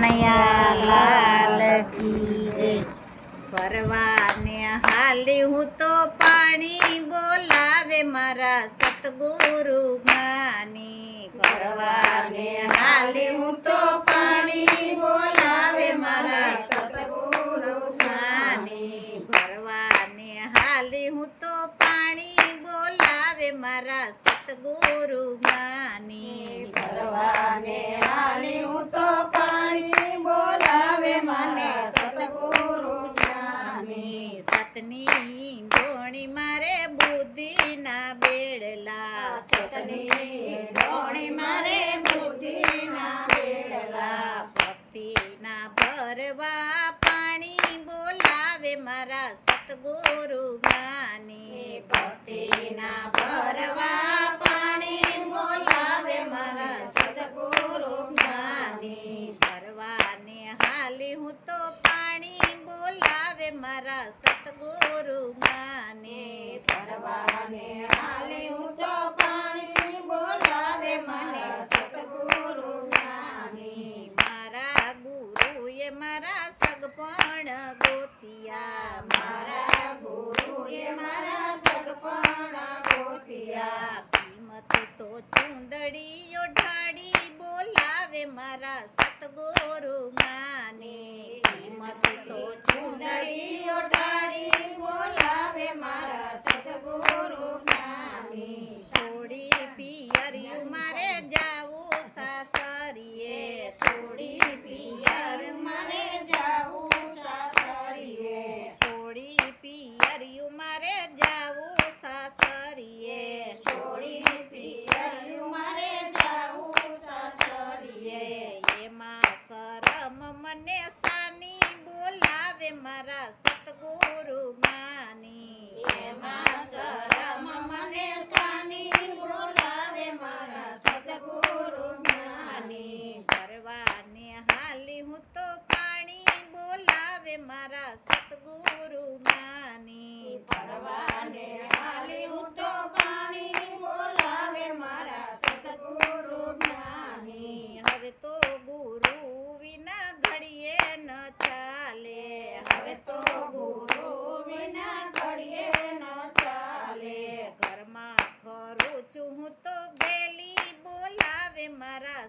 કનૈયા લાલ કી હાલી હું તો પાણી બોલાવે મારા સતગુરુ માની. ભરવાને હાલી હું તો પાણી બોલાવે મારા સતગુરુ માની. ભરવાને હાલી હું તો પાણી બોલાવે મારા સતગુરુ જ્ઞાની ભરવાને હાલી હું તો પાણી બોલાવે મને સતગુરુ જ્ઞાની સતની ધોણી મારે બુદ્ધિના બેડલા સતની ધોણી મારે બુદ્ધિના બેડલા. ભક્તિના ભરવા પાણી બોલાવે મારા સતગુરુ જ્ઞાની ભક્તિના મારા સતગુરુ માને પરવાને હાલી હું તો પાણી બોલાવે મને સતગુરુ માને. મારા ગુરુએ મારા સગપણ ગોતિયા. મારા ગુરુએ મારા સગપણ ગોતિયા. કિંમત તો ચુંદડી ઢાળી બોલાવે મારા સતગુરુ તો ચુંદડીઓ ડાળી બોલાવે મારા સતગુરુ જ્ઞાની છોડી પિયરિયું મારે જાવું સાસરીએ થોડી પિયર મારે જાવું સાસરીએ છોડી પિયરિયું મારે જાવું સાસરીએ થોડી પિયર મારે જાવું સાસરીએ એમાં શરમ મને સાની બોલાવે મારા સતગુરુ જ્ઞાની એમાં શરમ મને સાની બોલાવે મારા સતગુરુ જ્ઞાની ભરવાને હાલી હું તો પાણી બોલાવે મારા સતગુરુ જ્ઞાની પરવાને હાલી હું તો પાણી બોલાવે મારા સતગુરુ જ્ઞાની હવે તો ગુરુ વિના ઘડીએ ન ચાલે. હવે તો ગુરુ વિના ઘડીએ ન ચાલે. ઘરમાં ફરું છું હું તો ગેલી બોલાવે મારા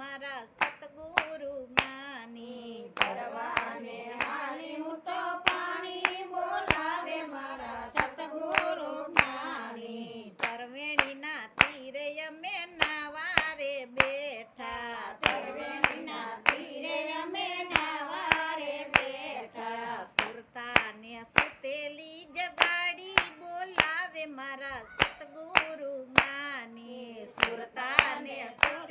મારા સતગુરુ માની ભરવાને હાલી હું તો પાણી બોલાવે મારા સતગુરુ જ્ઞાની તરવેણીના તીરે અમે નાવારે બેઠા. તરવેણીના તીરે અમે નાવારે બેઠા. સુરતાને સુતેલી જગાડી બોલાવે મારા સતગુરુ માની. સુરતાને સુતેલી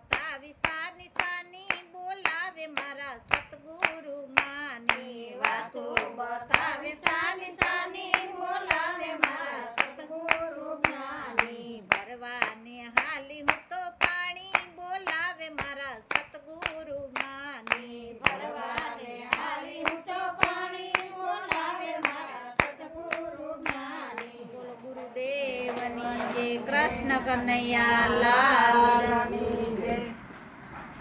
બતાવી સાની સાની બોલાવે મારા સતગુરુ માની વાતો બતાવે સાની સાની બોલાવે મારા સતગુરુ માની ભરવાને હાલી હું તો પાણી બોલાવે મારા સતગુરુ માની ભરવાને હાલી હું તો પાણી બોલાવે મારા સતગુરુ માની બોલો ગુરુદેવની જય કૃષ્ણ કનૈયા લાલ